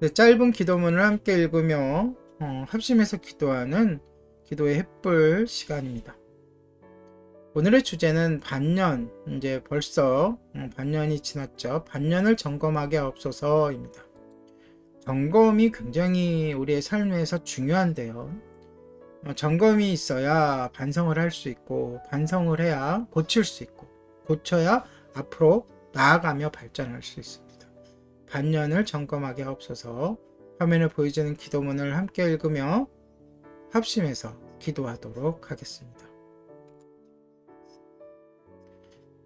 네, 짧은 기도문을 함께 읽으며 어, 합심해서 기도하는 기도의 햇불 시간입니다. 오늘의 주제는 반년, 이제 벌써 음, 반년이 지났죠. 반년을 점검하게 없어서입니다. 점검이 굉장히 우리의 삶에서 중요한데요. 어, 점검이 있어야 반성을 할 수 있고, 반성을 해야 고칠 수 있고, 고쳐야 앞으로 나아가며 발전할 수 있습니다. 반년을 점검하게 하옵소서 화면에 보이지는 기도문을 함께 읽으며 합심해서 기도하도록 하겠습니다.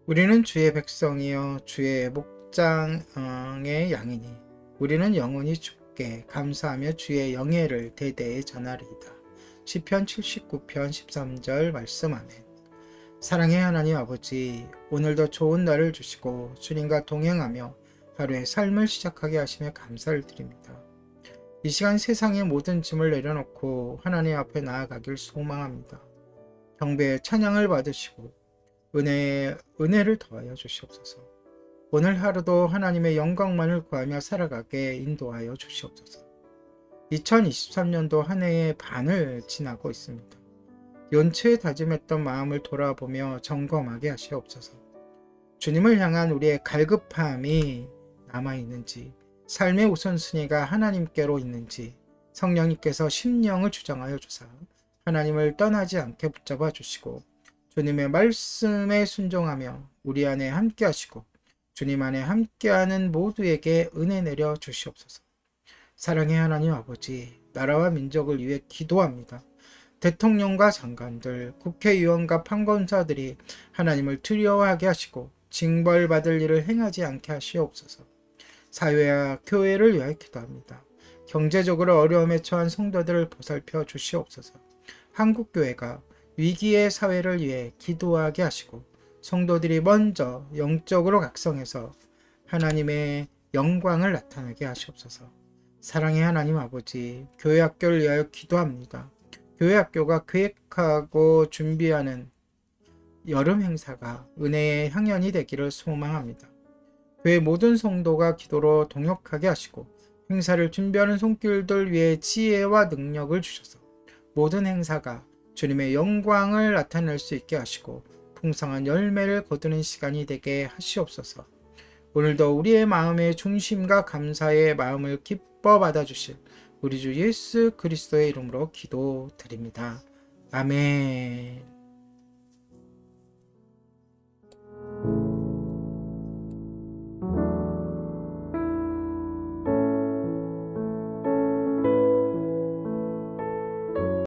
우리는 주의 백성이여 주의 목장의 양이니 우리는 영원히 주께 감사하며 주의 영예를 대대에 전하리이다. 시편 79편 13절 말씀 아멘. 사랑의 하나님 아버지 오늘도 좋은 날을 주시고 주님과 동행하며 하루의 삶을 시작하게 하시며 감사를 드립니다. 이 시간 세상의 모든 짐을 내려놓고 하나님 앞에 나아가길 소망합니다. 경배의 찬양을 받으시고 은혜의 은혜를 더하여 주시옵소서. 오늘 하루도 하나님의 영광만을 구하며 살아가게 인도하여 주시옵소서. 2023년도 한 해의 반을 지나고 있습니다. 연초에 다짐했던 마음을 돌아보며 점검하게 하시옵소서. 주님을 향한 우리의 갈급함이 남아있는지, 삶의 우선순위가 하나님께로 있는지, 성령님께서 심령을 주장하여 주사 하나님을 떠나지 않게 붙잡아 주시고, 주님의 말씀에 순종하며 우리 안에 함께 하시고, 주님 안에 함께하는 모두에게 은혜 내려 주시옵소서. 사랑의 하나님 아버지, 나라와 민족을 위해 기도합니다. 대통령과 장관들, 국회의원과 판검사들이 하나님을 두려워하게 하시고 징벌받을 일을 행하지 않게 하시옵소서. 사회와 교회를 위하여 기도합니다. 경제적으로 어려움에 처한 성도들을 보살펴 주시옵소서. 한국교회가 위기의 사회를 위해 기도하게 하시고 성도들이 먼저 영적으로 각성해서 하나님의 영광을 나타나게 하시옵소서. 사랑의 하나님 아버지, 교회 학교를 위하여 기도합니다. 교회 학교가 계획하고 준비하는 여름 행사가 은혜의 향연이 되기를 소망합니다. 교회 모든 성도가 기도로 동역하게 하시고 행사를 준비하는 손길들 위해 지혜와 능력을 주셔서 모든 행사가 주님의 영광을 나타낼 수 있게 하시고 풍성한 열매를 거두는 시간이 되게 하시옵소서. 오늘도 우리의 마음의 중심과 감사의 마음을 기뻐 받아주실 우리 주 예수 그리스도의 이름으로 기도드립니다. 아멘.